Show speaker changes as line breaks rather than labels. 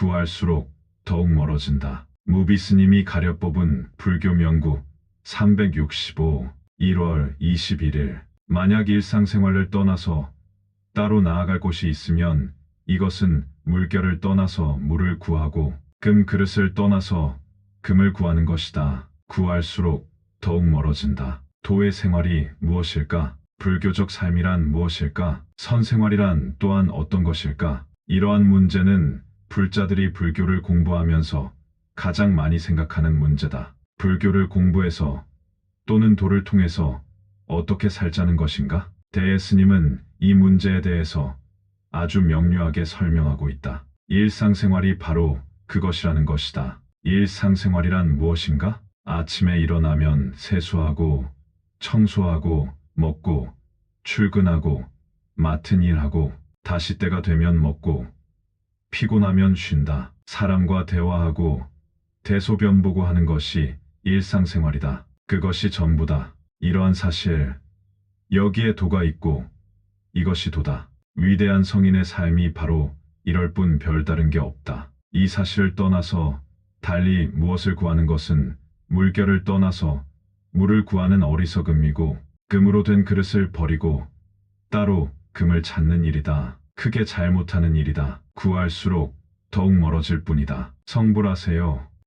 구할수록 더욱 멀어진다. 무비 스님이 가려 뽑은 불교 명구 365 1월 21일 만약 일상생활을 떠나서 따로 나아갈 곳이 있으면 이것은 물결을 떠나서 물을 구하고 금 그릇을 떠나서 금을 구하는 것이다. 구할수록 더욱 멀어진다. 도의 생활이 무엇일까? 불교적 삶이란 무엇일까? 선생활이란 또한 어떤 것일까? 이러한 문제는 불자들이 불교를 공부하면서 가장 많이 생각하는 문제다. 불교를 공부해서 또는 도를 통해서 어떻게 살자는 것인가? 대예 스님은 이 문제에 대해서 아주 명료하게 설명하고 있다. 일상생활이 바로 그것이라는 것이다. 일상생활이란 무엇인가? 아침에 일어나면 세수하고, 청소하고, 먹고, 출근하고, 맡은 일하고, 다시 때가 되면 먹고, 피곤하면 쉰다. 사람과 대화하고, 대소변 보고 하는 것이 일상생활이다. 그것이 전부다. 이러한 사실, 여기에 도가 있고, 이것이 도다. 위대한 성인의 삶이 바로 이럴 뿐 별다른 게 없다. 이 사실을 떠나서 달리 무엇을 구하는 것은 물결을 떠나서 물을 구하는 어리석음이고 금으로 된 그릇을 버리고 따로 금을 찾는 일이다. 크게 잘못하는 일이다. 구할수록 더욱 멀어질 뿐이다. 성불하세요.